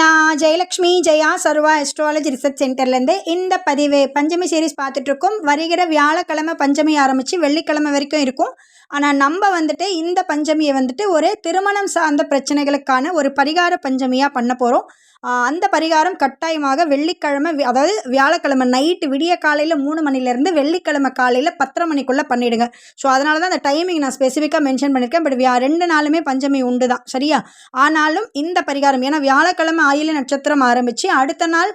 நான் Jayalakshmi Jaya Sarva astrology research சென்டர்லேருந்து இந்த பதிவு பஞ்சமி சீரிஸ் பார்த்துட்ருக்கோம் வருகிற வியாழக்கிழமை பஞ்சமி ஆரம்பித்து வெள்ளிக்கிழமை வரைக்கும் இருக்கும். ஆனால் நம்ம வந்துட்டு இந்த பஞ்சமியை வந்துட்டு ஒரு திருமணம் சார்ந்த பிரச்சனைகளுக்கான ஒரு பரிகார பஞ்சமியாக பண்ண போகிறோம் அந்த பரிகாரம் கட்டாயமாக வெள்ளிக்கிழமை அதாவது வியாழக்கிழமை நைட்டு விடிய காலையில் மூணு மணிலேருந்து வெள்ளிக்கிழமை காலையில் பத்தரை மணிக்குள்ளே பண்ணிவிடுங்க ஸோ அதனால தான் அந்த டைமிங் நான் ஸ்பெசிஃபிக்காக மென்ஷன் பண்ணியிருக்கேன். பட் வியா ரெண்டு நாளுமே பஞ்சமி உண்டு தான் சரியா? ஆனாலும் இந்த பரிகாரம் ஏன்னா வியாழக்கிழமை ஆயில நட்சத்திரம் ஆரம்பித்து அடுத்த நாள்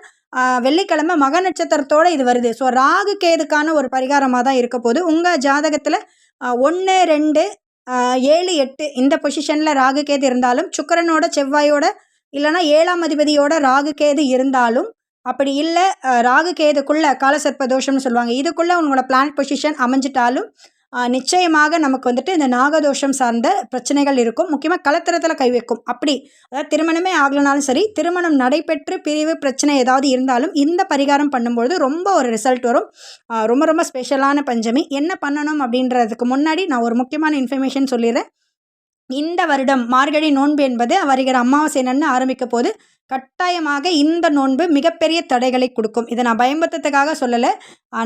வெள்ளிக்கிழமை மக நட்சத்திரத்தோட இது வருது. ஸோ ராகு கேதுக்கான ஒரு பரிகாரமாக தான் இருக்க போது உங்கள் ஜாதகத்தில் ஒன்று ரெண்டு ஏழு எட்டு இந்த பொசிஷனில் ராகு கேது இருந்தாலும் சுக்கிரனோட செவ்வாயோட இல்லைன்னா ஏழாம் அதிபதியோட ராகு கேது இருந்தாலும் அப்படி இல்லை ராகு கேதுக்குள்ளே காலசர்ப்ப தோஷம்னு சொல்லுவாங்க. இதுக்குள்ளே உங்களோட பிளானட் பொசிஷன் அமைஞ்சிட்டாலும் நிச்சயமாக நமக்கு வந்துட்டு இந்த நாகதோஷம் சார்ந்த பிரச்சனைகள் இருக்கும். முக்கியமாக கலத்திரத்தில் கை வைக்கும். அப்படி. அதாவது திருமணமே ஆகலனாலும் சரி திருமணம் நடைபெற்று பிரிவு பிரச்சனை ஏதாவது இருந்தாலும் இந்த பரிகாரம் பண்ணும்பொழுது ரொம்ப ஒரு ரிசல்ட் வரும். ரொம்ப ரொம்ப ஸ்பெஷலான பஞ்சமி. என்ன பண்ணணும் அப்படின்றதுக்கு முன்னாடி நான் ஒரு முக்கியமான இன்ஃபர்மேஷன் சொல்லிடுறேன். இந்த வருடம் மார்கழி நோன்பு என்பது வருகிற அமாவாசை நன்னு ஆரம்பிக்க போது கட்டாயமாக இந்த நோன்பு மிகப்பெரிய தடைகளை கொடுக்கும். இதை நான் பயம்பத்தத்துக்காக சொல்லலை.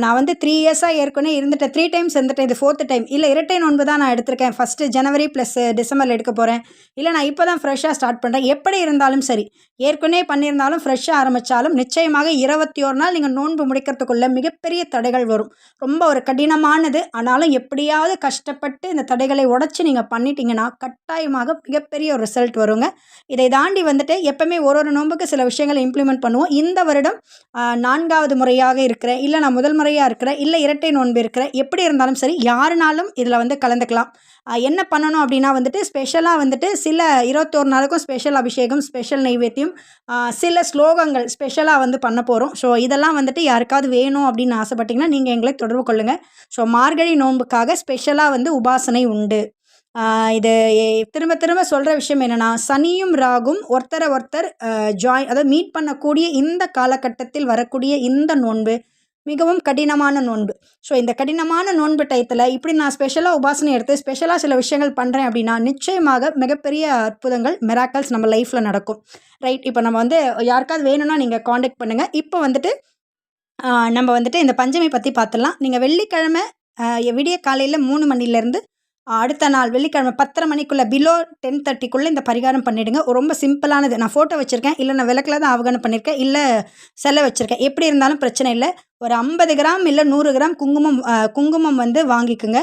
நான் வந்து த்ரீ இயர்ஸாக ஏற்கனவே இருந்துட்டேன். த்ரீ டைம்ஸ் இருந்துட்டேன் இது ஃபோர்த்து டைம் இல்லை இரட்டை நோன்பு தான் நான் எடுத்திருக்கேன். ஃபஸ்ட்டு ஜனவரி ப்ளஸ் டிசம்பரில் எடுக்க போகிறேன் இல்லை நான் இப்போ தான் ஃப்ரெஷ்ஷாக ஸ்டார்ட் பண்ணுறேன் எப்படி இருந்தாலும் சரி. ஏற்கனவே பண்ணியிருந்தாலும் ஃப்ரெஷ்ஷாக ஆரம்பித்தாலும் நிச்சயமாக இருபத்தி ஒரு நாள் நீங்கள் நோன்பு முடிக்கிறதுக்குள்ளே மிகப்பெரிய தடைகள் வரும். ரொம்ப ஒரு கடினமானது. ஆனாலும் எப்படியாவது கஷ்டப்பட்டு இந்த தடைகளை உடச்சி நீங்கள் பண்ணிட்டீங்கன்னா கட்டாயமாக மிகப்பெரிய ஒரு ரிசல்ட் வருங்க. இதை தாண்டி வந்துட்டு எப்போவுமே ஒரு ஒரு நோன்புக்கு சில விஷயங்களை இம்ப்ளிமெண்ட் பண்ணுவோம். இந்த வருடம் நான்காவது முறையாக இருக்கிற இல்லை நான் முதல் முறையாக இருக்கிற இல்லை இரட்டை நோன்பு இருக்கிற எப்படி இருந்தாலும் சரி யாருனாலும் இதில் வந்து கலந்துக்கலாம். என்ன பண்ணணும் அப்படின்னா வந்துட்டு ஸ்பெஷலாக வந்துட்டு சில இருபத்தோரு நாளுக்கும் ஸ்பெஷல் அபிஷேகம் ஸ்பெஷல் நைவேத்தியம் சில ஸ்லோகங்கள் ஸ்பெஷலாக வந்து பண்ண போகிறோம் ஸோ இதெல்லாம் வந்துட்டு யாருக்காவது வேணும் அப்படின்னு ஆசைப்பட்டிங்கன்னா நீங்கள் எங்களை தொடர்பு கொள்ளுங்கள் ஸோ மார்கழி நோன்புக்காக ஸ்பெஷலாக வந்து உபாசனை உண்டு. இது திரும்ப திரும்ப சொல்கிற விஷயம் என்னென்னா சனியும் ராகும் ஒருத்தரை ஒருத்தர் ஜாயின் அதாவது மீட் பண்ணக்கூடிய இந்த காலகட்டத்தில் வரக்கூடிய இந்த நோன்பு மிகவும் கடினமான நோன்பு. ஸோ இந்த கடினமான நோன்பு டயத்தில் இப்படி நான் ஸ்பெஷலாக உபாசனை எடுத்து ஸ்பெஷலாக சில விஷயங்கள் பண்ணுறேன் அப்படின்னா நிச்சயமாக மிகப்பெரிய அற்புதங்கள் மெராக்கல்ஸ் நம்ம லைஃப்பில் நடக்கும். ரைட் இப்போ நம்ம வந்து யாருக்காவது வேணும்னா நீங்கள் காண்டாக்ட் பண்ணுங்கள் இப்போ வந்துட்டு நம்ம வந்துட்டு இந்த பஞ்சமி பற்றி பார்த்துடலாம் நீங்கள் வெள்ளிக்கிழமை விடிய காலையில் மூணு மணிலேருந்து அடுத்த நாள் வெள்ளிக்கிழமை பத்தரை மணிக்குள்ளே பிலோ டென் தேர்ட்டிக்குள்ளே இந்த பரிகாரம் பண்ணிவிடுங்க ரொம்ப சிம்பிளானது. நான் ஃபோட்டோ வச்சுருக்கேன். இல்லை நான் விளக்கில் தான் ஆவகானம் பண்ணியிருக்கேன் இல்லை செல்ல வச்சுருக்கேன். எப்படி இருந்தாலும் பிரச்சனை இல்லை. ஒரு ஐம்பது கிராம் இல்லை நூறு கிராம் குங்குமம் குங்குமம் வந்து வாங்கிக்கோங்க.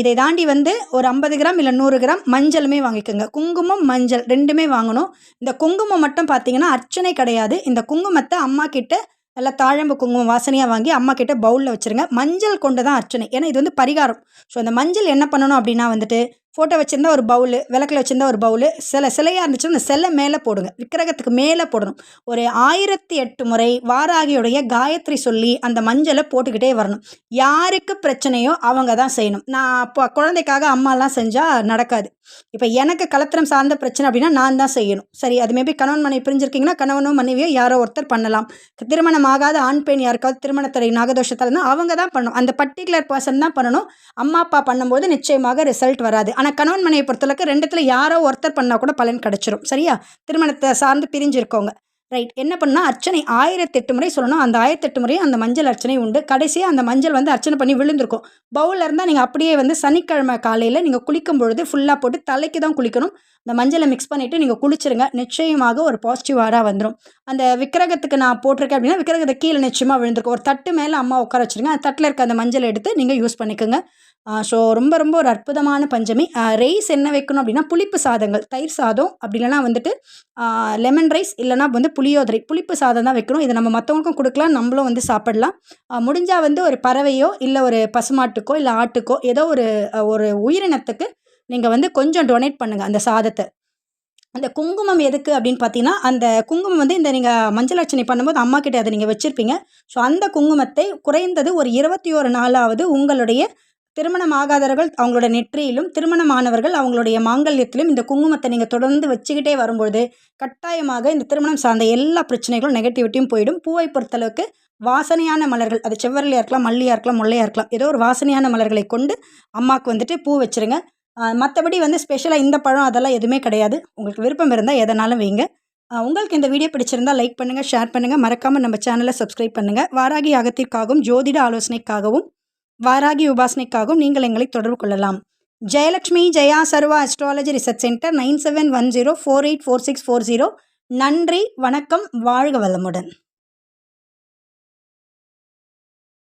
இதை தாண்டி வந்து ஒரு ஐம்பது கிராம் இல்லை நூறு கிராம் மஞ்சளுமே வாங்கிக்கோங்க. குங்குமம் மஞ்சள் ரெண்டுமே வாங்கணும். இந்த குங்குமம் மட்டும் பார்த்தீங்கன்னா அர்ச்சனை கிடையாது. இந்த குங்குமத்தை அம்மா கிட்ட நல்லா தாழம்பு குங்குமம் வாசனையாக வாங்கி அம்மா கிட்ட பவுலில் வச்சுருங்க. மஞ்சள் கொண்டு தான் அர்ச்சனை. ஏன்னா இது வந்து பரிகாரம். ஸோ அந்த மஞ்சள் என்ன பண்ணணும் அப்படின்னா வந்துட்டு ஃபோட்டோ வச்சுருந்தா ஒரு பவுலு விளக்கில் வச்சுருந்தா ஒரு பவுலு சில சிலையாக இருந்துச்சுன்னா அந்த சிலை மேலே போடுங்க. விக்கிரகத்துக்கு மேலே போடணும். ஒரு ஆயிரத்தி எட்டு முறை வாராகியுடைய காயத்ரி சொல்லி அந்த மஞ்சளை போட்டுக்கிட்டே வரணும். யாருக்கு பிரச்சனையோ அவங்க தான் செய்யணும். நான் அப்போ குழந்தைக்காக அம்மாலாம் செஞ்சால் நடக்காது. இப்போ எனக்கு கலத்திரம் சார்ந்த பிரச்சனை அப்படின்னா நான் தான் செய்யணும். சரி அது மேபி கணவன் மனைவி பிரிஞ்சிருக்கீங்கன்னா கணவனும் மனைவியோ யாரோ ஒருத்தர் பண்ணலாம். திருமணம் ஆகாத ஆண் பெண் யாருக்காவது திருமணத்துறை நாகதோஷத்தில் இருந்தால் அவங்க தான் பண்ணணும். அந்த பர்டிகுலர் பர்சன் தான் பண்ணணும். அம்மா அப்பா பண்ணும்போது நிச்சயமாக ரிசல்ட் வராது. ஆனால் கணவன் மனைவி பொறுத்தளவுக்கு ரெண்டுத்தில் யாரோ ஒருத்தர் பண்ணால் கூட பலன் கிடச்சிரும். சரியா? திருமணத்தை சார்ந்து பிரிஞ்சிருக்கோங்க ரைட் என்ன பண்ணால் அர்ச்சனை ஆயிரத்தெட்டு முறை சொல்லணும். அந்த ஆயிரத்தெட்டு முறையும் அந்த மஞ்சள் அர்ச்சனை உண்டு. கடைசியாக அந்த மஞ்சள் வந்து அர்ச்சனை பண்ணி விழுந்திருக்கும். பவுலில் இருந்தால் நீங்கள் அப்படியே வந்து சனிக்கிழமை காலையில் நீங்கள் குளிக்கும் பொழுது ஃபுல்லாக போட்டு தலைக்கு தான் குளிக்கணும். அந்த மஞ்சளை மிக்ஸ் பண்ணிவிட்டு நீங்கள் குளிச்சிருங்க. நிச்சயமாக ஒரு பாசிட்டிவ் ஆராக வந்துடும் அந்த விக்கிரகத்துக்கு நான் போட்டிருக்கேன் அப்படின்னா விக்கிரகத்தை கீழே நிச்சயமாக விழுந்திருக்கும். ஒரு தட்டு மேலே அம்மா உட்கார வச்சுருங்க. அந்த தட்டில் இருக்க அந்த மஞ்சளை எடுத்து நீங்கள் யூஸ் பண்ணிக்கோங்க. ஸோ ரொம்ப ரொம்ப ஒரு அற்புதமான பஞ்சமி. ரைஸ் என்ன வைக்கணும் அப்படின்னா புளிப்பு சாதங்கள் தயிர் சாதம் அப்படி இல்லைனா வந்துட்டு லெமன் ரைஸ் இல்லைனா வந்து புளியோதரை. புளிப்பு சாதம் தான் வைக்கணும். இதை நம்ம மற்றவங்களுக்கும் கொடுக்கலாம் நம்மளும் வந்து சாப்பிடலாம். முடிஞ்சால் வந்து ஒரு பறவையோ இல்லை ஒரு பசுமாட்டுக்கோ இல்லை ஆட்டுக்கோ ஏதோ ஒரு ஒரு உயிரினத்துக்கு நீங்கள் வந்து கொஞ்சம் டொனேட் பண்ணுங்கள் அந்த சாதத்தை. அந்த குங்குமம் எதுக்கு அப்படின்னு பார்த்தீங்கன்னா அந்த குங்குமம் வந்து இந்த நீங்கள் மஞ்சள் அர்ச்சனை பண்ணும்போது அம்மா கிட்டே அதை நீங்கள் வச்சுருப்பீங்க. ஸோ அந்த குங்குமத்தை குறைந்தது ஒரு இருபத்தி ஒரு நாளாவது உங்களுடைய திருமணம் ஆகாதவர்கள் அவங்களோட நெற்றியிலும் திருமணமானவர்கள் அவங்களுடைய மாங்கல்யத்திலும் இந்த குங்குமத்தை நீங்கள் தொடர்ந்து வச்சுக்கிட்டே வரும்பொழுது கட்டாயமாக இந்த திருமணம் சார்ந்த எல்லா பிரச்சனைகளும் நெகட்டிவிட்டியும் போயிடும். பூவை பொறுத்தளவுக்கு வாசனையான மலர்கள் அது செவ்வரலியாக இருக்கலாம் மல்லியாக இருக்கலாம் முல்லையாக இருக்கலாம் ஏதோ ஒரு வாசனையான மலர்களை கொண்டு அம்மாவுக்கு வந்துட்டு பூ வச்சுருங்க. மற்றபடி வந்து ஸ்பெஷலாக இந்த பழம் அதெல்லாம் எதுவுமே கிடையாது. உங்களுக்கு விருப்பம் இருந்தால் எதனாலும் வைங்க. உங்களுக்கு இந்த வீடியோ பிடிச்சிருந்தா லைக் பண்ணுங்கள் ஷேர் பண்ணுங்கள் மறக்காமல் நம்ம சேனலை சப்ஸ்கிரைப் பண்ணுங்கள் வாராகி அகத்திற்காகவும் ஜோதிட ஆலோசனைக்காகவும் வாராகி உபாசனைக்காகவும் நீங்கள் எங்களை தொடர்பு கொள்ளலாம். Jayalakshmi Jaya Sarva astrology research centre nine seven one zero four eight four six four zero. நன்றி வணக்கம் வாழ்க வளமுடன்.